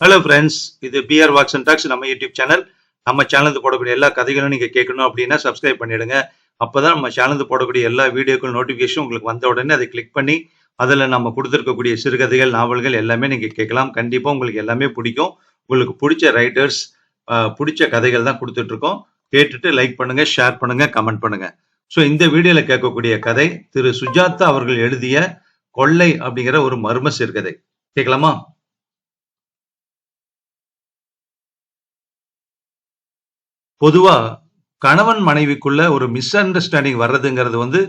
Hello friends இது PR walks and talks நம்ம YouTube channel நம்ம சேனலுக்கு போடக்கூடிய எல்லா கதைகளும் நீங்கள் கேட்கணும் அப்படின்னா சப்ஸ்கிரைப் பண்ணிடுங்க. அப்பதான் நம்ம சேனலுக்கு போடக்கூடிய எல்லா வீடியோக்கள் நோட்டிஃபிகேஷன் உங்களுக்கு வந்த உடனே அதை கிளிக் பண்ணி அதில் நம்ம கொடுத்துருக்கக்கூடிய சிறுகதைகள் நாவல்கள் எல்லாமே நீங்கள் கேட்கலாம். கண்டிப்பாக உங்களுக்கு எல்லாமே பிடிக்கும். உங்களுக்கு பிடிச்ச ரைட்டர்ஸ் பிடிச்ச கதைகள் தான் கொடுத்துட்ருக்கோம். கேட்டுட்டு லைக் பண்ணுங்க ஷேர் பண்ணுங்க கமெண்ட் பண்ணுங்க. ஸோ இந்த வீடியோவில் கேட்கக்கூடிய கதை திரு. சுஜாதா அவர்கள் எழுதிய கொள்ளை அப்படிங்கிற ஒரு மர்ம சிறுகதை. கேட்கலாமா? பொதுவா கணவன் மனைவிக்குள்ள ஒரு மிஸ் அண்டர்ஸ்டாண்டிங் வர்றதுங்கிறது வந்து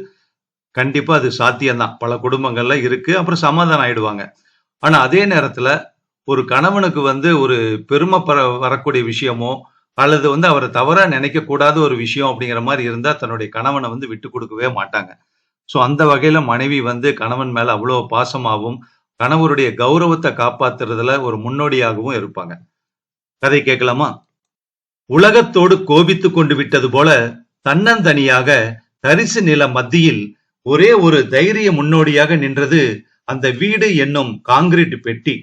கண்டிப்பா அது சாத்தியம்தான். பல குடும்பங்கள்ல இருக்கு அப்புறம் சமாதானம் ஆயிடுவாங்க. ஆனா அதே நேரத்துல ஒரு கணவனுக்கு வந்து ஒரு பெருமை வரக்கூடிய விஷயமோ அல்லது வந்து அவரை தவறா நினைக்க கூடாத ஒரு விஷயம் அப்படிங்கிற மாதிரி இருந்தா தன்னுடைய கணவனை வந்து விட்டு கொடுக்கவே மாட்டாங்க. ஸோ அந்த வகையில மனைவி வந்து கணவன் மேல அவ்வளோ பாசமாகவும் கணவருடைய கௌரவத்தை காப்பாத்துறதுல ஒரு முன்னோடியாகவும் இருப்பாங்க. கதை கேட்கலாமா? உலகத்தோடு கோபித்துக் கொண்டு விட்டது போல தன்னந்தனியாக தரிசு நில மத்தியில் ஒரே ஒரு தைரிய முன்னோடியாக நின்றது அந்த வீடு என்னும் காங்கிரீட் பெட்டி.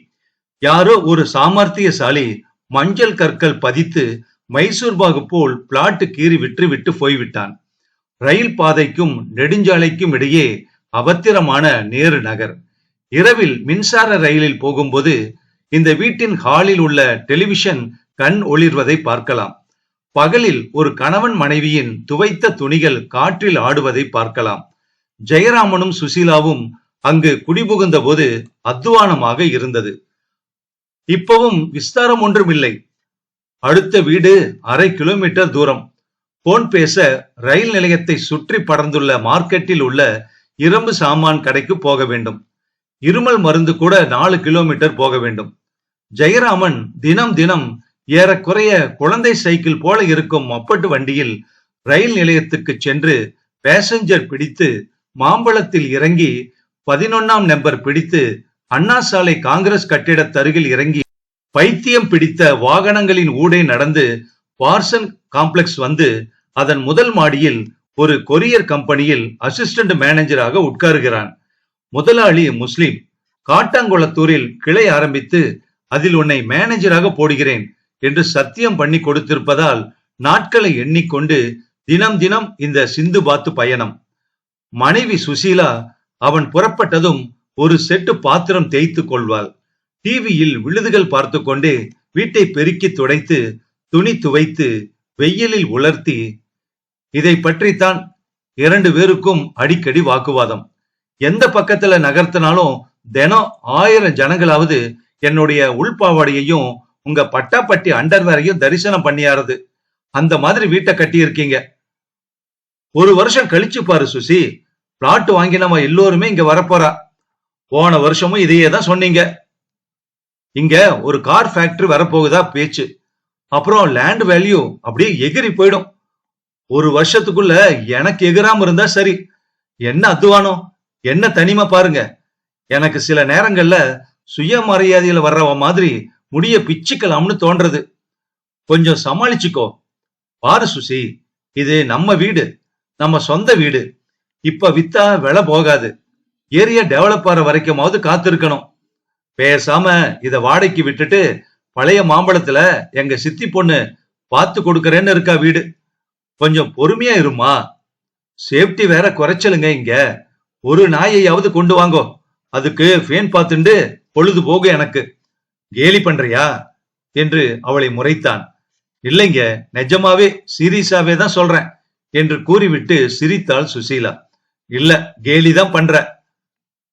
யாரோ ஒரு சாமர்த்தியசாலி மஞ்சள் கற்கள் பதித்து மைசூர் பாகு போல் பிளாட்டு கீறி விற்று விட்டு போய்விட்டான். ரயில் பாதைக்கும் நெடுஞ்சாலைக்கும் இடையே அவத்திரமான நேரு நகர். இரவில் மின்சார ரயிலில் போகும்போது இந்த வீட்டின் ஹாலில் உள்ள டெலிவிஷன் கண் ஒளிர்வதை பார்க்கலாம். பகலில் ஒரு கணவன் மனைவியின் துவைத்த துணிகள் காற்றில் ஆடுவதை பார்க்கலாம். ஜெயராமனும் சுசீலாவும் அங்கு குடிபுகுந்த போது அத்துவானமாக இருந்தது. இப்பவும் விஸ்தாரம் ஒன்றும் இல்லை அடுத்த வீடு அரை கிலோமீட்டர் தூரம். போன் பேச ரயில் நிலையத்தை சுற்றி படர்ந்துள்ள மார்க்கெட்டில் உள்ள இரும்பு சாமான் கடைக்கு போக வேண்டும். இருமல் மருந்து கூட நாலு கிலோமீட்டர் போக வேண்டும். ஜெயராமன் தினம் தினம் ஏறக்குறைய குழந்தை சைக்கிள் போல இருக்கும் மப்பட்டு வண்டியில் ரயில் நிலையத்துக்கு சென்று பேசஞ்சர் பிடித்து மாம்பழத்தில் இறங்கி பதினொன்னாம் நம்பர் பிடித்து அண்ணா சாலை காங்கிரஸ் கட்டிடத்தருகில் இறங்கி பைத்தியம் பிடித்த வாகனங்களின் ஊடே நடந்து பார்சன் காம்ப்ளெக்ஸ் வந்து அதன் முதல் மாடியில் ஒரு கொரியர் கம்பெனியில் அசிஸ்டன்ட் மேனேஜராக உட்காருகிறான். முதலாளி முஸ்லிம். காட்டாங்குளத்தூரில் கிளை ஆரம்பித்து அதில் உன்னை மேனேஜராக போடுகிறேன். என்று சத்தியம் பண்ணி கொடுத்திருப்பதால் நாட்களை எண்ணிக்கொண்டு தினம் தினம் இந்த சிந்து பாத்து பயணம். மனைவி சுசீலா அவன் புறப்பட்டதும் ஒரு செட்டு பாத்திரம் தேய்த்து கொள்வாள். டிவியில் விழுதுகள் பார்த்து கொண்டே வீட்டை பெருக்கி துடைத்து துணி துவைத்து வெயிலில் உலர்த்தி இதை பற்றித்தான் இரண்டு பேருக்கும் அடிக்கடி வாக்குவாதம். எந்த பக்கத்துல நகர்த்தினாலும் தினம் ஆயிரம் ஜனங்களாவது என்னுடைய உள்பாவாடையையும் உங்க பட்டாப்பட்டி அண்டர்வேரையும் தரிசனம் பண்ணியாருது. அந்த மாதிரி வீட்டை கட்டி இருக்கீங்க ஒரு வருஷம் கழிச்சு பாரு சுசி. பிளாட் வாங்கி நம்ம எல்லோருமே இங்க வரப்போறா. போன வருஷமும் இதையே தான் சொன்னீங்க. இங்க ஒரு கார் ஃபேக்டரி வரப்போகுதா பேச்சு. அப்புறம் லேண்ட் வேல்யூ அப்படியே எகிரி போயிடும். ஒரு வருஷத்துக்குள்ள எனக்கு எகிராம இருந்தா சரி. என்ன அத்துவானம் என்ன தனிமை பாருங்க. எனக்கு சில நேரங்கள்ல சுயமரியாதையில வர்றவ மாதிரி முடிய பிச்சுக்கலாம்னு தோன்றது. கொஞ்சம் சமாளிச்சுக்கோ. பாரு சுசி இது நம்ம வீடு நம்ம சொந்த வீடு. இப்ப வித்தா விலை போகாது. ஏரியா டெவலப் ஆற வரைக்குமாவது காத்திருக்கணும். பேசாம இத வாடகைக்கு விட்டுட்டு பழைய மாம்பழத்துல எங்க சித்தி பொண்ணு பார்த்து கொடுக்கறேன்னு இருக்கா வீடு. கொஞ்சம் பொறுமையா இருமா. சேஃப்டி வேற குறைச்சலுங்க இங்க. ஒரு நாயையாவது கொண்டு வாங்கோ. அதுக்கு ஃபேன் பார்த்துண்டு பொழுது போகும் எனக்கு. கேலி பண்றியா? என்று அவளை முறைத்தான். இல்லைங்க நிஜமாவே சீரியஸாவே தான் சொல்றேன் என்று கூறிவிட்டு சிரித்தாள் சுசீலா. இல்ல கேலி தான் பண்ற.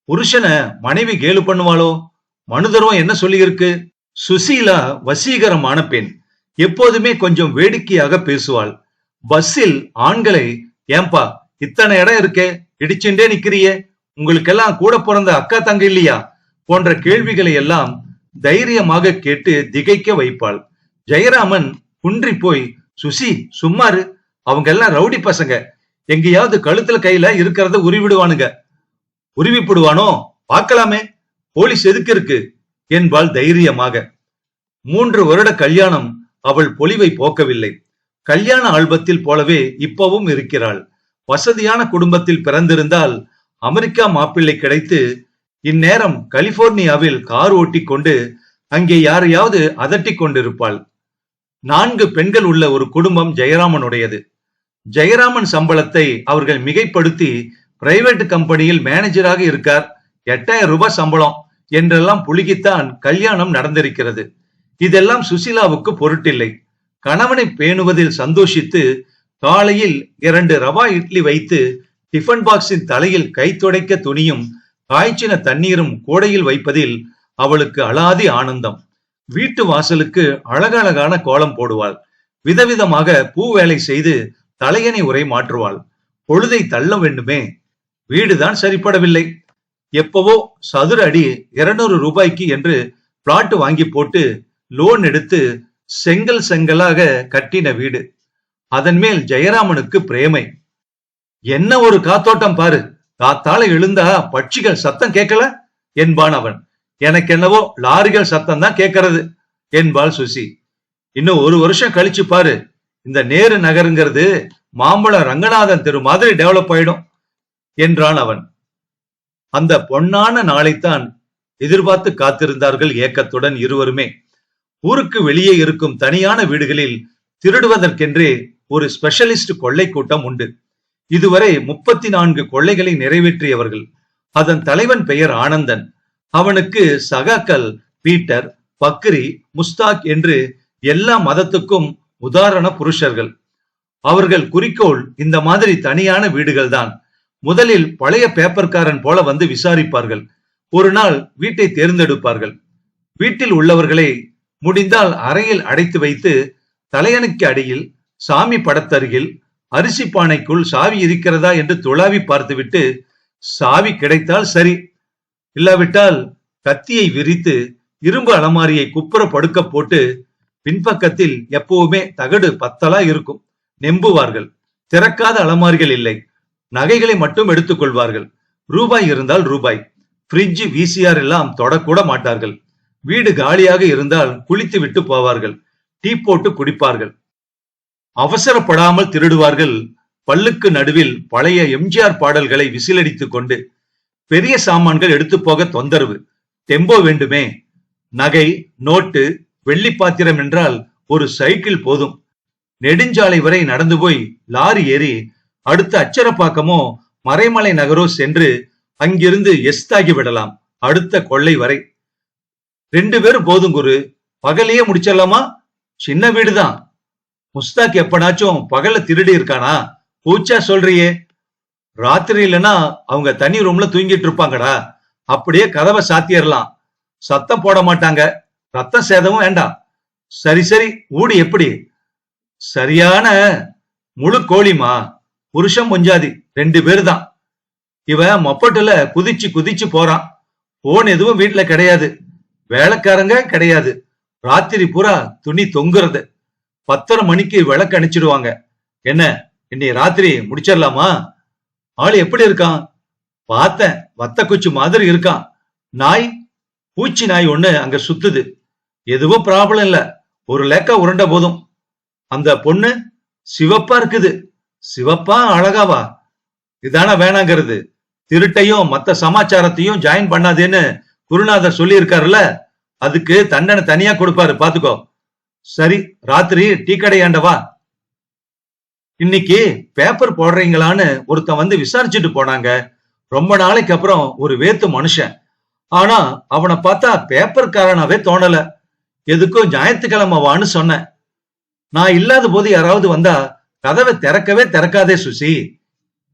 புருஷனை மனைவி கேலு பண்ணுவாளோ? மனுதர்வம் என்ன சொல்லி இருக்கு சுசீலா வசீகரமான பெண். எப்போதுமே கொஞ்சம் வேடிக்கையாக பேசுவாள். பஸ்ஸில் ஆண்களை ஏன்பா இத்தனை இடம் இருக்கே இடிச்சுட்டே நிக்கிறியே உங்களுக்கெல்லாம் கூட பிறந்த அக்கா தங்க இல்லையா? போன்ற கேள்விகளை எல்லாம் தைரியமாக கேட்டு திகைக்க வைப்பாள். ஜெயராமன் குன்றி போய் சுசி சும்மாரு. அவங்க எல்லாம் ரவுடி பசங்க. எங்கேயாவது கழுத்துல கையில இருக்கிறத உருவிடுவானுங்க. உருவிப்படுவானோ? பார்க்கலாமே. போலீஸ் எதுக்கு இருக்கு? என்பாள் தைரியமாக. மூன்று வருட கல்யாணம் அவள் பொலிவை போக்கவில்லை. கல்யாண ஆல்பத்தில் போலவே இப்பவும் இருக்கிறாள். வசதியான குடும்பத்தில் பிறந்திருந்தால் அமெரிக்கா மாப்பிள்ளை கிடைத்து இந்நேரம் கலிபோர்னியாவில் கார் ஓட்டிக்கொண்டு அங்கே யாரையாவது அதட்டிக் கொண்டிருப்பாள். நான்கு பெண்கள் உள்ள ஒரு குடும்பம் ஜெயராமனுடையது. ஜெயராமன் சம்பளத்தை அவர்கள் மிகைப்படுத்தி பிரைவேட் கம்பெனியில் மேனேஜராக இருக்கார். எட்டாயிரம் ரூபாய் சம்பளம் என்றெல்லாம் புழுகித்தான் கல்யாணம் நடந்திருக்கிறது. இதெல்லாம் சுசிலாவுக்கு பொருட்டில்லை. கணவனை பேணுவதில் சந்தோஷித்து காலையில் இரண்டு ரவா இட்லி வைத்து டிஃபன் பாக்ஸின் தலையில் கை துடைக்க துணியும் காய்ச்சின தண்ணீரும் கோடையில் வைப்பதில் அவளுக்கு அலாதி ஆனந்தம். வீட்டு வாசலுக்கு அழகழகான கோலம் போடுவாள். விதவிதமாக பூ வேலை செய்து தலையணை உரை மாற்றுவாள். பொழுதை தள்ள வேண்டுமே வீடுதான் சரிப்படவில்லை. எப்பவோ சதுர அடி இருநூறு ரூபாய்க்கு என்று பிளாட் வாங்கி போட்டு லோன் எடுத்து செங்கல் செங்கலாக கட்டின வீடு. அதன் மேல் ஜெயராமனுக்கு பிரேமை. என்ன ஒரு காத்தோட்டம் பாரு. காத்தால எழுந்தா பட்சிகள் சத்தம் கேட்கல? என்பான் அவன். எனக்கு என்னவோ லாரிகள் சத்தம் தான் கேட்கறது என்பாள் சுசி. இன்னும் ஒரு வருஷம் கழிச்சு பாரு. இந்த நேரு நகருங்கிறது மாம்பழம் ரங்கநாதன் தெரு மாதிரி டெவலப் ஆயிடும் என்றான் அவன். அந்த பொன்னான நாளைத்தான் எதிர்பார்த்து காத்திருந்தார்கள் ஏக்கத்துடன் இருவருமே. ஊருக்கு வெளியே இருக்கும் தனியான வீடுகளில் திருடுவதற்கென்றே ஒரு ஸ்பெஷலிஸ்ட் கொள்ளை கூட்டம் உண்டு. இதுவரை முப்பத்தி நான்கு கொள்ளைகளை நிறைவேற்றியவர்கள். அதன் தலைவன் பெயர் ஆனந்தன். அவனுக்கு சகாக்கள் பீட்டர் பக்ரி முஸ்தாக் என்று எல்லா மதத்துக்கும் உதாரண புருஷர்கள். அவர்கள் குறிக்கோள் இந்த மாதிரி தனியான வீடுகள்தான். முதலில் பழைய பேப்பர்காரன் போல வந்து விசாரிப்பார்கள். ஒரு நாள் வீட்டை தேர்ந்தெடுப்பார்கள். வீட்டில் உள்ளவர்களை முடிந்தால் அறையில் அடைத்து வைத்து தலையணுக்கு அடியில் சாமி படத்தருகில் அரிசி பானைக்குள் சாவி இருக்கிறதா என்று துளாவி பார்த்துவிட்டு சாவி கிடைத்தால் சரி. இல்லாவிட்டால் கத்தியை விரித்து இரும்பு அலமாரியை குப்புற படுக்க போட்டு பின்பக்கத்தில் எப்பவுமே தகடு பத்தலா இருக்கும். நெம்புவார்கள். திறக்காத அலமாரிகள் இல்லை. நகைகளை மட்டும் எடுத்துக் கொள்வார்கள். ரூபாய் இருந்தால் ரூபாய். பிரிட்ஜ் விசிஆர் எல்லாம் தொடக்கூட மாட்டார்கள். வீடு காலியாக இருந்தால் குளித்து விட்டு போவார்கள். டீ போட்டு குடிப்பார்கள். அவசரப்படாமல் திருடுவார்கள். பல்லுக்கு நடுவில் பழைய எம்ஜிஆர் பாடல்களை விசிலடித்துக் கொண்டு பெரிய சாமான்கள் எடுத்து போக தொந்தரவு. டெம்போ வேண்டுமே. நகை நோட்டு வெள்ளி பாத்திரம் என்றால் ஒரு சைக்கிள் போதும். நெடுஞ்சாலை வரை நடந்து போய் லாரி ஏறி அடுத்த அச்சரப்பாக்கமோ மறைமலை நகரோ சென்று அங்கிருந்து எஸ்தாகி விடலாம். அடுத்த கொள்ளை வரை. ரெண்டு பேரும் போதும் குரு. பகலையே முடிச்சிடலாமா? சின்ன வீடுதான். முஸ்தாக் எப்பனாச்சும் பகல்ல திருடி இருக்கானா? பூச்சா சொல்றியே. ராத்திரி இல்லைன்னா அவங்க தனி ரூம்ல தூங்கிட்டு இருப்பாங்கடா. அப்படியே கதவை சாத்தியறலாம் சத்தம் போட மாட்டாங்க. ரத்தம் சேதமும் வேண்டாம். சரி சரி ஊடு எப்படி? சரியான முழு கோழிமா? புருஷம் பொஞ்சாதி ரெண்டு பேரு தான் இவன் மொப்பட்டுல குதிச்சு குதிச்சு போறான். போன் எதுவும் வீட்டுல கிடையாது. வேலைக்காரங்க கிடையாது. ராத்திரி பூரா துணி தொங்குறது. பத்தரை மணிக்கு விளக்கு அணைச்சிடுவாங்க என்ன? இன்னை ராத்திரி முடிச்சிடலாமா? ஆள் எப்படி இருக்கான்? பார்த்தேன். வத்த குச்சி மாதிரி இருக்கான். நாய்? பூச்சி நாய் ஒண்ணு அங்க சுத்துது. எதுவும் ப்ராப்ளம் இல்ல. ஒரு லேக்கா உருண்ட போதும். அந்த பொண்ணு சிவப்பா இருக்குது. சிவப்பா அழகாவா? இதான வேணாங்கிறது. திருட்டையும் மத்த சமாச்சாரத்தையும் ஜாயின் பண்ணாதேன்னு குருநாதர் சொல்லி இருக்காருல்ல அதுக்கு தண்டனை தனியா கொடுப்பாரு. பாத்துக்கோ சரி ராத்திரி டீ கடையாண்டவா? இன்னைக்கு பேப்பர் போடுறீங்களான்னு ஒருத்தன் வந்து விசாரிச்சுட்டு போனாங்க. ரொம்ப நாளைக்கு அப்புறம் ஒரு வேத்து மனுஷன். ஆனா அவனை பார்த்தா பேப்பர்காரனாவே தோணல. எதுக்கும் ஞாயிற்றுக்கிழமை வான்னு சொன்னேன். நான் இல்லாத போது யாராவது வந்தா கதவை திறக்கவே திறக்காதே சுசி.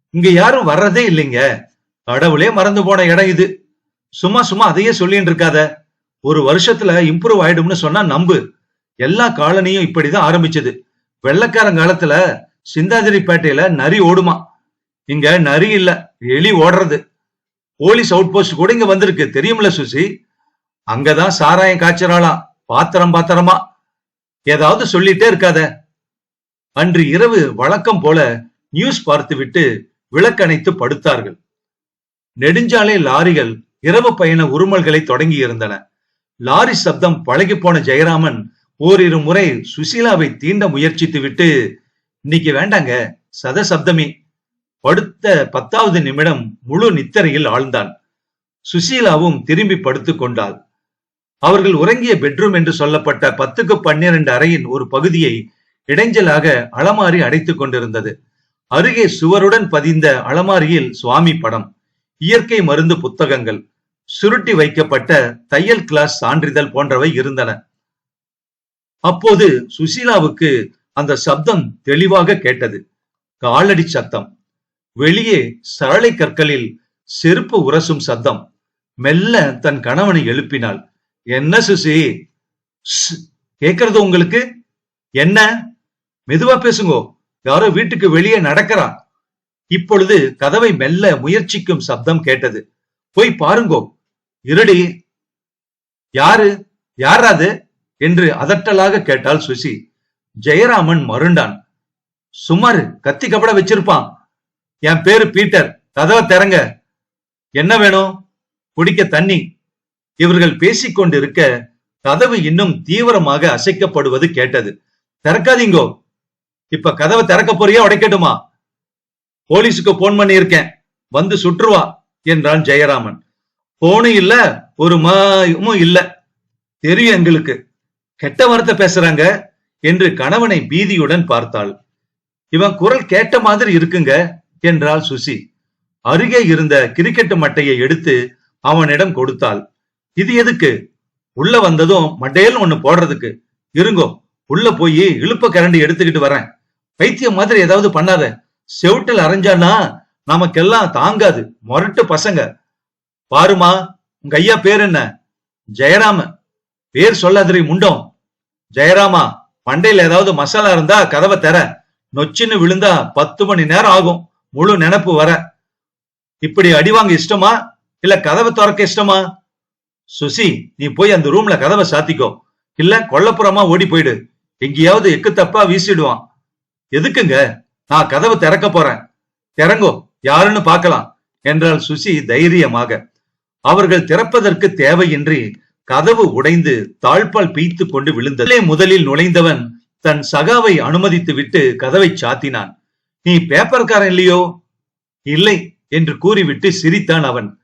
இங்க யாரும் வர்றதே இல்லைங்க. கடவுளே மறந்து போன இடம் இது. சும்மா சும்மா அதையே சொல்லிட்டு இருக்காத. ஒரு வருஷத்துல இம்ப்ரூவ் ஆயிடும்னு சொன்னா நம்பு. எல்லா காலனியும் இப்படிதான் ஆரம்பிச்சது. வெள்ளக்காரன் காலத்துல சிந்தாதிரிப்பேட்டையில நரி ஓடுமா? இங்க நரி இல்ல எலி ஓடுறது. போலீஸ் அவுட் போஸ்ட் கூட இங்க வந்திருக்கு. தெரியுமில்ல சுசி? அங்கதான் சாராயம் காய்ச்சறாளாம். பாத்திரம் பாத்திரமா? ஏதாவது சொல்லிட்டே இருக்காத. அன்று இரவு வழக்கம் போல நியூஸ் பார்த்துவிட்டு விளக்கணைத்து படுத்தார்கள். நெடுஞ்சாலை லாரிகள் இரவு பயண உருமல்களை தொடங்கி இருந்தன லாரி சப்தம் பழகி போன ஜெயராமன் ஓரிரு முறை சுசீலாவை தீண்ட முயற்சித்து விட்டு இன்னைக்கு வேண்டாங்க சதசப்தமி. படுத்த பத்தாவது நிமிடம் முழு நித்தரையில் ஆழ்ந்தான். சுசீலாவும் திரும்பி படுத்துக் கொண்டாள். அவர்கள் உறங்கிய பெட்ரூம் என்று சொல்லப்பட்ட பத்துக்கு பன்னிரண்டு அறையின் ஒரு பகுதியை இடைஞ்சலாக அலமாரி அடைத்துக் கொண்டிருந்தது. அருகே சுவருடன் பதிந்த அலமாரியில் சுவாமி படம் இயற்கை மருந்து புத்தகங்கள் சுருட்டி வைக்கப்பட்ட தையல் கிளாஸ் சான்றிதழ் போன்றவை இருந்தன. அப்போது சுசீலாவுக்கு அந்த சப்தம் தெளிவாக கேட்டது. காலடி சத்தம். வெளியே சரளை கற்களில் செருப்பு உரசும் சத்தம். மெல்ல தன் கணவனை எழுப்பினாள். என்ன சுசி? கேக்குறது உங்களுக்கு? என்ன? மெதுவா பேசுங்கோ. யாரோ வீட்டுக்கு வெளியே நடக்கிறா இப்பொழுது கதவை மெல்ல முயற்சிக்கும் சப்தம் கேட்டது. போய் பாருங்கோ. இருடி. யாரு? யாராது என்று அதட்டலாக கேட்டாள் சுசி. ஜெயராமன் மருண்டான். சுமார் கத்தி கபட வச்சிருப்பான். என் பேரு பீட்டர். கதவை திறங்க என்ன வேணும்? குடிக்க தண்ணி. இவர்கள் பேசிக்கொண்டிருக்க கதவு இன்னும் தீவிரமாக அசைக்கப்படுவது கேட்டது. திறக்காதீங்கோ. இப்ப கதவை திறக்க போறியா? உடைக்கட்டுமா? போலீஸுக்கு போன் பண்ணியிருக்கேன். வந்து சுற்றுவா என்றான் ஜெயராமன். போனும் இல்ல ஒரு மாயமும் இல்ல. தெரியும் எங்களுக்கு. கெட்ட வார்த்தை பேசுறாங்க என்று கணவனை பீதியுடன் பார்த்தாள். இவன் குரல் கேட்ட மாதிரி இருக்குங்க என்றாள் சுசி. அருகே இருந்த கிரிக்கெட் மட்டையை எடுத்து அவனிடம் கொடுத்தாள். இது எதுக்கு? உள்ள வந்ததும் மட்டையில் ஒண்ணு போடுறதுக்கு. இருங்கோ உள்ள போய் இழுப்ப கரண்டி எடுத்துக்கிட்டு வரேன். பைத்தியம் மாதிரி ஏதாவது பண்ணாத. செவுட்டில் அரைஞ்சானா நமக்கெல்லாம் தாங்காது. மொரட்டு பசங்க. பாருமா உங்க ஐயா பேர் என்ன? ஜெயராம பேர் சொல்லாதிரி முண்டம். ஜெயராமா மண்டையில ஏதாவது மசாலா இருந்தா கதவை தர. நொச்சின்னு விழுந்தா பத்து மணி நேரம் ஆகும். முழு நினப்பு வர. இப்படி அடிவாங்க இஷ்டமா? இல்ல கதவை திறக்க இஷ்டமா? சுசி நீ போய் அந்த ரூம்ல கதவை சாத்திக்கோ. இல்ல கொல்லப்புறமா ஓடி போயிடு. எங்கேயாவது எக்கு தப்பா வீசிடுவான். எதுக்குங்க? நான் கதவை திறக்க போறேன். திறங்கோ யாருன்னு பார்க்கலாம். என்றாள் சுசி தைரியமாக. அவர்கள் திறப்பதற்கு தேவையின்றி கதவு உடைந்து தாழ்பால் பீய்த்து கொண்டு விழுந்தது முதலில் நுழைந்தவன் தன் சகாவை அனுமதித்து விட்டு கதவை சாத்தினான். நீ பேப்பர்காரன் இல்லையோ? இல்லை என்று கூறிவிட்டு சிரித்தான் அவன்.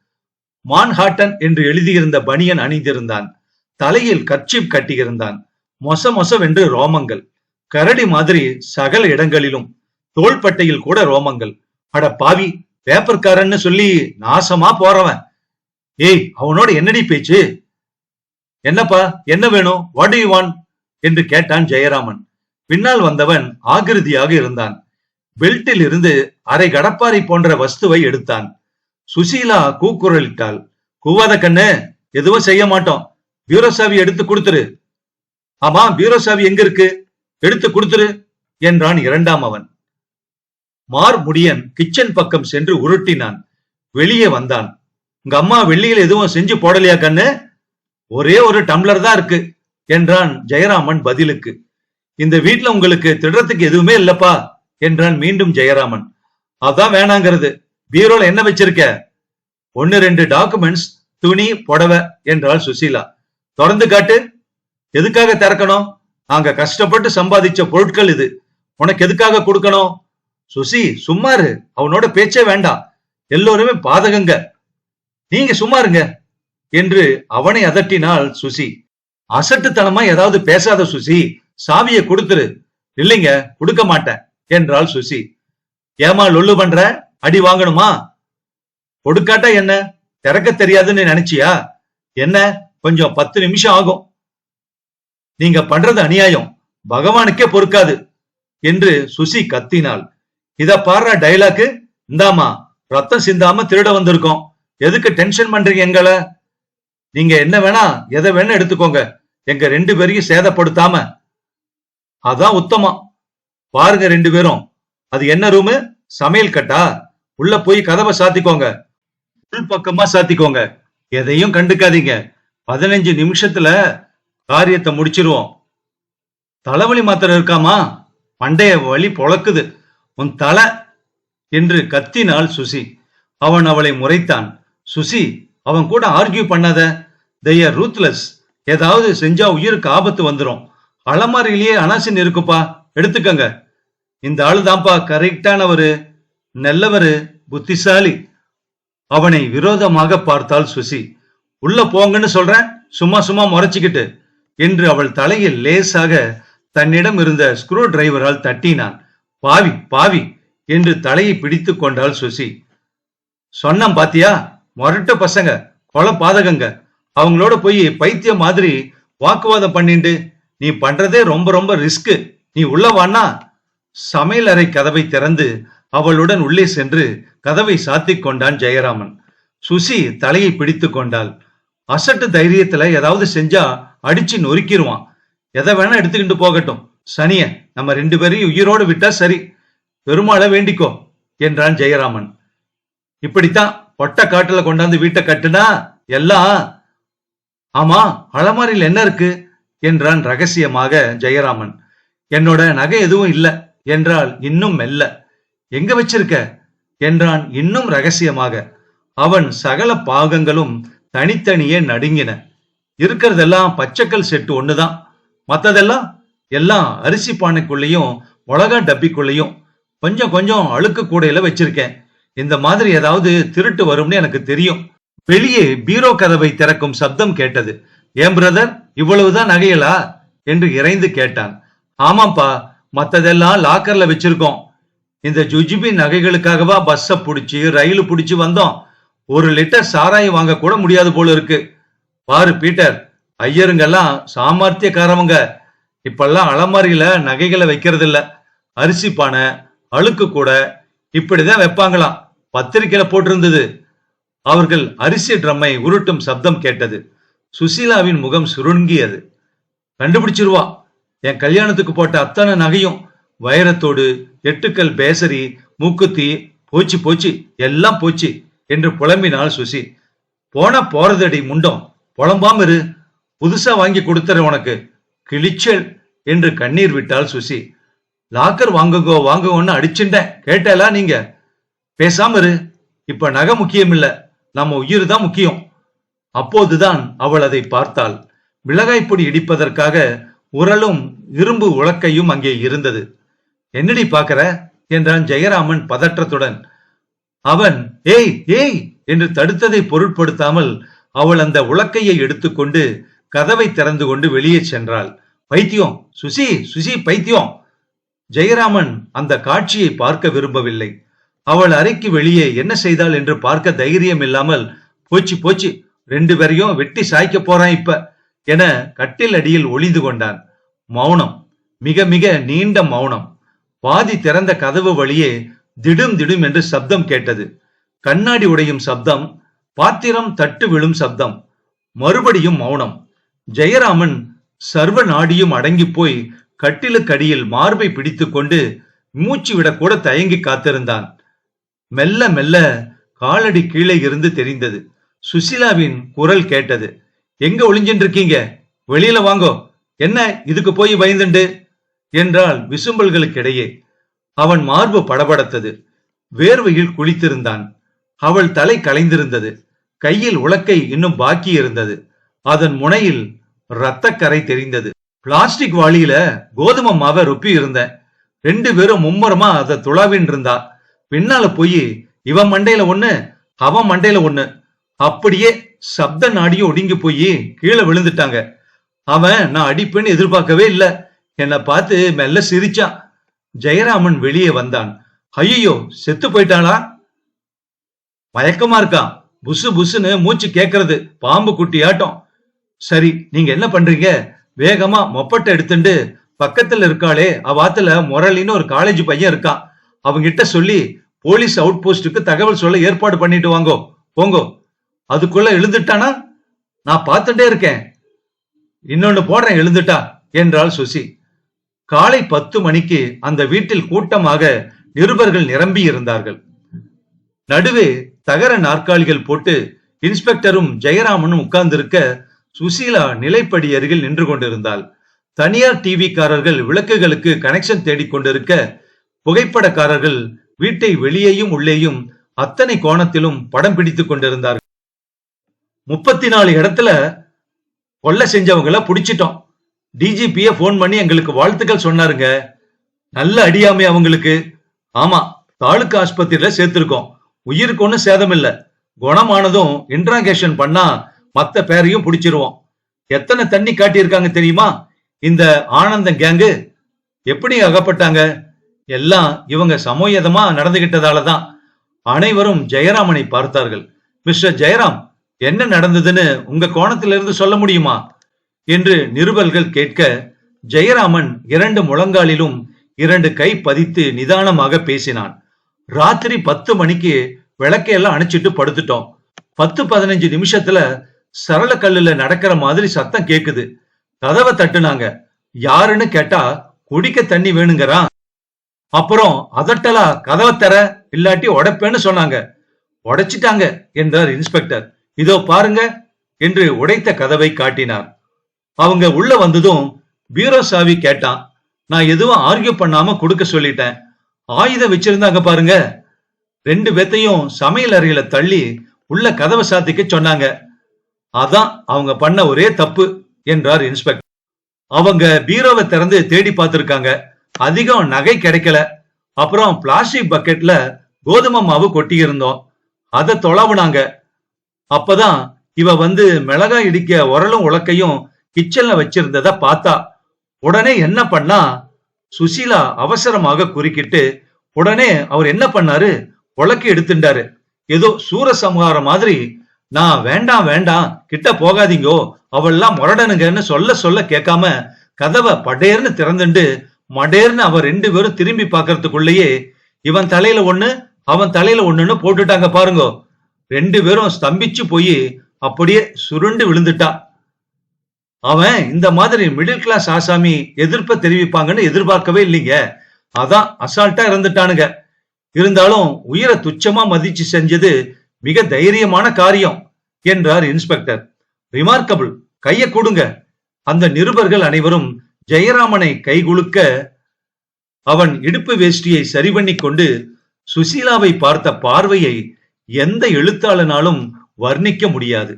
மான்ஹாட்டன் என்று எழுதியிருந்த பனியன் அணிந்திருந்தான். தலையில் கர்ச்சிப் கட்டியிருந்தான். மொச மொசவென்று ரோமங்கள். கரடி மாதிரி சகல இடங்களிலும் தோள்பட்டையில் கூட ரோமங்கள். அட பாவி பேப்பர்காரன்னு சொல்லி நாசமா போறவன். ஏய் அவனோட என்னடி பேச்சு? என்னப்பா என்ன வேணும்? வாட் யூ வான் என்று கேட்டான் ஜெயராமன். பின்னால் வந்தவன் ஆகிருதியாக இருந்தான். பெல்ட்டில் இருந்து அரை கடப்பாரி போன்ற வஸ்துவை எடுத்தான். சுசீலா கூக்குரலிட்டாள். கூவாத கண்ணு எதுவும் செய்ய மாட்டோம். பியூரோ சாவி எடுத்து கொடுத்துரு. ஆமா பியூரோ சாவி எங்க இருக்கு எடுத்து கொடுத்துரு என்றான் இரண்டாம் அவன். மார் முடியன் கிச்சன் பக்கம் சென்று உருட்டினான். வெளியே வந்தான். உங்க அம்மா வெள்ளியில் எதுவும் செஞ்சு போடலையா கண்ணு? ஒரே ஒரு டம்ளர் தான் இருக்கு என்றான் ஜெயராமன் பதிலுக்கு. இந்த வீட்ல உங்களுக்கு திடுறதுக்கு எதுவுமே இல்லப்பா என்றான் மீண்டும் ஜெயராமன். அதான் வேணாங்கிறது. பீரோல என்ன வச்சிருக்க? ஒன்னு ரெண்டு டாக்குமெண்ட்ஸ் துணி புடவை என்றாள் சுசீலா. திறந்து காட்டு. எதுக்காக திறக்கணும்? நாங்க கஷ்டப்பட்டு சம்பாதிச்ச பொருட்கள் இது. உனக்கு எதுக்காக கொடுக்கணும்? சுசி சும்மாரு அவனோட பேச்சே வேண்டாம். எல்லோருமே பாதகங்க. நீங்க சும்மாருங்க என்று அவனை அதட்டினாள் சுசி அசட்டுத்தனமா ஏதாவது பேசாத சுசி சாவியை கொடுத்துரு. இல்லைங்க கொடுக்க மாட்டேன் என்றாள் சுசி. ஏமா லொல்லு பண்ற? அடி வாங்கணுமா? கொடுக்காட்டா என்ன? திறக்க தெரியாதுன்னு நினைச்சியா? என்ன கொஞ்சம் பத்து நிமிஷம் ஆகும். நீங்க பண்றது அநியாயம் பகவானுக்கே பொறுக்காது என்று சுசி கத்தினாள். இத பாடுற டைலாக்கு இந்தாமா ரத்தம் சிந்தாம திருட வந்திருக்கோம். எதுக்கு டென்ஷன் பண்றீங்க எங்களை? நீங்க என்ன வேணா எதை வேணா எடுத்துக்கோங்க. எங்க ரெண்டு பேரையும் சேதப்படுத்தாம. அதான் உத்தமம். பாருங்க ரெண்டு பேரும். அது என்ன ரூமு சமையல் கட்டா? உள்ள போய் கதவை சாத்திக்கோங்க. உள் பக்கமா சாத்திக்கோங்க. எதையும் கண்டுக்காதீங்க. பதினஞ்சு நிமிஷத்துல காரியத்தை முடிச்சிருவோம். தலைவலி மாத்திரம் இருக்காமா? மண்டைய வலி பொழக்குது. உன் தலை என்று கத்தினாள் சுசி. அவன் அவளை முறைத்தான். சுசி அவன் கூட ஆர்கியூ பண்ணாத. தே ரூத்லெஸ் ஏதாவது செஞ்சா உயிருக்கு ஆபத்து வந்துடும் அலமாரியிலேயே அனாசின் இருக்குப்பா. எடுத்துக்கங்க. இந்த ஆளு தான்ப்பா கரெக்டானவரு நல்லவரு புத்திசாலி. அவனை விரோதமாக பார்த்தாள் சுசி. உள்ள போங்கன்னு சொல்றேன். சும்மா சும்மா முறைச்சிக்கிட்டு. என்று அவள் தலையில் லேசாக தன்னிடம் இருந்த ஸ்க்ரூ டிரைவரால் தட்டினான். பாவி பாவி என்று தலையை பிடித்து கொண்டாள் சுசி. சொன்னம் பாத்தியா? மொரட்டு பசங்க கொலை பாதகங்க. அவங்களோட போய் பைத்தியம் மாதிரி வாக்குவாதம் பண்ணிண்டு நீ பண்றதே ரொம்ப ரொம்ப ரிஸ்க் நீ உள்ள வான்னா? சமையல் அறை கதவை திறந்து அவளுடன் உள்ளே சென்று கதவை சாத்திக் கொண்டான் ஜெயராமன். சுசி தலையை பிடித்து கொண்டாள். அசட்டு தைரியத்துல ஏதாவது செஞ்சா அடிச்சு நொறுக்கிடுவான் எதை வேணா எடுத்துக்கிட்டு போகட்டும். சனிய நம்ம ரெண்டு பேரையும் உயிரோடு விட்டா சரி. பெருமாளை வேண்டிக்கோ என்றான் ஜெயராமன். இப்படித்தான் பொட்டை காட்டுல கொண்டாந்து வீட்டை கட்டுனா எல்லாம் ஆமா அலமாரியில் என்ன இருக்கு? என்றான் ரகசியமாக ஜெயராமன். என்னோட நகை எதுவும் இல்ல என்றால் இன்னும் மெல்ல. எங்க வச்சிருக்க? என்றான் இன்னும் ரகசியமாக. அவன் சகல பாகங்களும் தனித்தனியே நடுங்கின. இருக்கிறதெல்லாம் பச்சைக்கல் செட்டு ஒண்ணுதான். மத்ததெல்லாம் எல்லாம் அரிசி பானைக்குள்ளேயும் மிளகா டப்பிக்குள்ளேயும் கொஞ்சம் கொஞ்சம் அழுக்கு கூடையில வச்சிருக்கேன். இந்த மாதிரி ஏதாவது திருட்டு வரும்னு எனக்கு தெரியும். வெளியே பீரோ கதவை திறக்கும் சப்தம் கேட்டது. ஏன் பிரதர் இவ்வளவுதான் நகையலா? என்று இறைந்து கேட்டான். ஆமாப்பா மத்ததெல்லாம் லாக்கர்ல வச்சிருக்கோம். இந்த ஜுஜிபி நகைகளுக்காகவா பஸ்ஸ புடிச்சு ரயில் புடிச்சு வந்தோம். ஒரு லிட்டர் சாராயம் வாங்க கூட முடியாது போல இருக்கு. பாரு பீட்டர் ஐயருங்கெல்லாம் சாமர்த்தியக்காரவங்க. இப்பெல்லாம் அலமாரியில நகைகளை வைக்கிறது இல்ல அரிசி பானை அழுக்கு கூட இப்படிதான் வைப்பாங்களாம். பத்திரிக்கையில போட்டிருந்தது. அவர்கள் அரிசி ட்ரம்மை உருட்டும் சப்தம் கேட்டது. சுசீலாவின் முகம் சுருங்கியது. கண்டுபிடிச்சிருவா. என் கல்யாணத்துக்கு போட்ட அத்தனை நகையும் வைரத்தோடு எட்டுக்கல் பேசரி மூக்குத்தி போச்சு போச்சு எல்லாம் போச்சு என்று புலம்பினாள் சுசி. போனா போறதடி முண்டம். புலம்பாம இரு. புதுசா வாங்கி கொடுத்துற உனக்கு. கிழிச்சல் என்று கண்ணீர் விட்டாள் சுசி. லாக்கர் வாங்குகோ வாங்குவோன்னு அடிச்சுட்டேன். கேட்டலா நீங்க? பேசாம இரு. இப்ப நகை முக்கியம் இல்ல. நம்ம உயிர் தான் முக்கியம். அப்போதுதான் அவள் அதை பார்த்தாள். மிளகாய் பொடி இடிப்பதற்காக உரலும் இரும்பு உலக்கையும் அங்கே இருந்தது. என்னடி பாக்குற? என்றான் ஜெயராமன் பதற்றத்துடன். அவன் ஏய் ஏய்! என்று தடுத்ததை பொருட்படுத்தாமல் அவள் அந்த உலக்கையை எடுத்துக்கொண்டு கதவை திறந்து கொண்டு வெளியே சென்றாள். பைத்தியம்! சுசி! சுசி! பைத்தியம்! ஜெயராமன் அந்த காட்சியை பார்க்க விரும்பவில்லை. அவள் அறைக்கு வெளியே என்ன செய்தாள் என்று பார்க்க தைரியம் இல்லாமல் போச்சு போச்சு ரெண்டு பேரையும் வெட்டி சாய்க்க போறான் இப்ப என கட்டில் அடியில் ஒளிந்து கொண்டான். மௌனம் மிக மிக நீண்ட மௌனம். பாதி திறந்த கதவு வழியே திடும் திடும் என்று சப்தம் கேட்டது. கண்ணாடி உடையும் சப்தம் பாத்திரம் தட்டு விழும் சப்தம் மறுபடியும் மௌனம். ஜெயராமன் சர்வ நாடியும் அடங்கி போய் கட்டிலுக்கடியில் மார்பை பிடித்துக்கொண்டு மூச்சு விடக்கூட தயங்கி காத்திருந்தான். மெல்ல மெல்ல காலடி கீழே இருந்து தெரிந்தது. சுசிலாவின் குரல் கேட்டது. எங்க ஒளிஞ்சின்னு இருக்கீங்க வெளியில வாங்கோ. என்ன இதுக்கு போய் பயந்துண்டு? என்றால் விசும்பல்களுக்கிடையே. அவன் மார்பு படபடத்தது. வேர்வையில் குளித்திருந்தான். அவள் தலை கலைந்திருந்தது. கையில் உலக்கை இன்னும் பாக்கி இருந்தது. அதன் முனையில் இரத்தக்கரை தெரிந்தது. பிளாஸ்டிக் வாளியில கோதுமை மாவை ருப்பி இருந்தேன். ரெண்டு பேரும் மும்முரமா அதை துளாவின் இருந்தா பின்னால போய் இவன் மண்டையில ஒண்ணு அவன் மண்டையில ஒண்ணு. அப்படியே சப்த நாடியும் ஒடுங்கி போய் கீழே விழுந்துட்டாங்க. அவன் நான் அடிப்பேன்னு எதிர்பார்க்கவே இல்லை. என்னை பார்த்து மெல்ல சிரிச்சான். ஜெயராமன் வெளியே வந்தான். ஐயோ செத்து போயிட்டாளா? மயக்கமா இருக்கான். புசு புசுன்னு மூச்சு கேக்குறது. பாம்பு குட்டி ஆட்டம் சரி நீங்க என்ன பண்றீங்க? வேகமா மொப்பட்டை எடுத்துட்டு பக்கத்துல இருக்காளே. அவாத்துல முரளின்னு ஒரு காலேஜ் பையன் இருக்கான். அவங்கிட்ட சொல்லி போலீஸ் அவுட் போஸ்டுக்கு தகவல் சொல்ல ஏற்பாடு பண்ணிட்டு வாங்கோ. போங்கோ. அதுக்குள்ள எழுந்துட்டானா? நான் பார்த்துட்டே இருக்கேன். இன்னொன்னு போடுறேன் எழுந்துட்டா என்றாள் சுசி. காலை பத்து மணிக்கு அந்த வீட்டில் கூட்டமாக நிருபர்கள் நிரம்பி இருந்தார்கள். நடுவே தகர நாற்காலிகள் போட்டு இன்ஸ்பெக்டரும் ஜெயராமனும் உட்கார்ந்திருக்க சுசீலா நிலைப்படி அருகில் நின்று கொண்டிருந்தாள். தனியார் டிவிக்காரர்கள் விளக்குகளுக்கு கனெக்ஷன் தேடிக் கொண்டிருக்க புகைப்படக்காரர்கள் வீட்டை வெளியேயும் உள்ளேயும் அத்தனை கோணத்திலும் படம் பிடித்துக் கொண்டிருந்தார்கள். முப்பத்தி நாலு இடத்துல கொலை செஞ்சவங்கள புடிச்சிட்டோம். டிஜிபிய போன் பண்ணி எங்களுக்கு வாழ்த்துக்கள் சொன்னாருங்க. நல்ல அடியாமை அவங்களுக்கு. ஆமா தாலுக்கா ஆஸ்பத்திரியில சேர்த்திருக்கோம். உயிருக்கு ஒன்றும் சேதம் இல்ல குணமானதும் இன்ட்ராகேஷன் பண்ணா மத்த பேரையும் பிடிச்சிருவோம். எத்தனை தண்ணி காட்டியிருக்காங்க தெரியுமா? இந்த ஆனந்தம் கேங்கு எப்படி அகப்பட்டாங்க? எல்லாம் இவங்க சமோயதமா நடந்துகிட்டதால தான் அனைவரும் ஜெயராமனை பார்த்தார்கள். மிஸ்டர் ஜெயராம் என்ன நடந்ததுன்னு உங்க கோணத்திலிருந்து சொல்ல முடியுமா? என்று நிருபல்கள் கேட்க ஜெயராமன் இரண்டு முழங்காலிலும் இரண்டு கை பதித்து நிதானமாக பேசினான். ராத்திரி பத்து மணிக்கு விளக்கையெல்லாம் அணைச்சிட்டு படுத்துட்டோம். பத்து பதினஞ்சு நிமிஷத்துல சரள கல்லுல நடக்கிற மாதிரி சத்தம் கேக்குது. கதவை தட்டுனாங்க. யாருன்னு கேட்டா குடிக்க தண்ணி வேணுங்கிறான். அப்புறம் அதட்டலா கதவை தர இல்லாட்டி உடைப்பேன்னு சொன்னாங்க. உடைச்சிட்டாங்க என்றார் இன்ஸ்பெக்டர் இதோ பாருங்க என்று உடைத்த கதவை காட்டினார். அவங்க உள்ள வந்ததும் பீரோ சாவி கேட்டான். நான் எதுவும் ஆர்கியூ பண்ணாம கொடுக்க சொல்லிட்டேன். ஆயுதம் வச்சிருந்தாங்க பாருங்க. ரெண்டு பேத்தையும் சமையல் அறையில தள்ளி உள்ள கதவை சாத்திக்க சொன்னாங்க. அதான் அவங்க பண்ண ஒரே தப்பு என்றார் இன்ஸ்பெக்டர் அவங்க பீரோவை திறந்து தேடி பார்த்திருக்காங்க. அதிகம் நகை கிடைக்கல. அப்புறம் பிளாஸ்டிக் பக்கெட்ல கோதுமை மாவு கொட்டி இருந்தோம் அதை தொலாவுனாங்க. அப்பதான் இவ வந்து மிளகாய் இடிக்க உரலும் உலக்கையும் கிச்சன்ல வச்சிருந்தத பார்த்தா உடனே என்ன பண்ணா சுசீலா அவசரமாக குறுக்கிட்டு உடனே அவர் என்ன பண்ணாரு? உலக்கி எடுத்துட்டாரு. ஏதோ சூரசம்ஹாரம் மாதிரி நான் வேண்டாம் வேண்டாம் கிட்ட போகாதீங்கோ அவள்லாம் முரடனுங்கன்னு சொல்ல சொல்ல கேட்காம கதவை படேர்னு திறந்துண்டு மடேர்னு அவன் ரெண்டு பேரும் திரும்பி பாக்குறதுக்குள்ளேயே இவன் தலையில ஒண்ணு அவன் தலையில ஒண்ணுன்னு போட்டுட்டாங்க பாருங்க. ரெண்டு பேரும் ஸ்தம்பிச்சு போய் அப்படியே சுருண்டு விழுந்துட்டா. அவன் இந்த மாதிரி மிடில் கிளாஸ் ஆசாமி எதிர்ப்ப தெரிவிப்பாங்கன்னு எதிர்பார்க்கவே இல்லைங்க. அதான் அசால்ட்டா இருந்துட்டானுங்க. இருந்தாலும் உயிரை துச்சமா மதிச்சு செஞ்சது மிக தைரியமான காரியம் என்றார் இன்ஸ்பெக்டர் ரிமார்க்கபிள் கைய கொடுங்க. அந்த நிருபர்கள் அனைவரும் ஜெயராமனை கைகுலுக்க அவன் இடுப்பு வேஷ்டியை சரி பண்ணி கொண்டு சுசீலாவை பார்த்த பார்வையை எந்த எழுத்தாளனாலும் வர்ணிக்க முடியாது.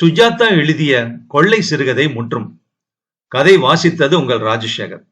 சுஜாதா எழுதிய கொள்ளை சிறுகதை முற்றும். கதை வாசித்தது உங்கள் ராஜசேகர்.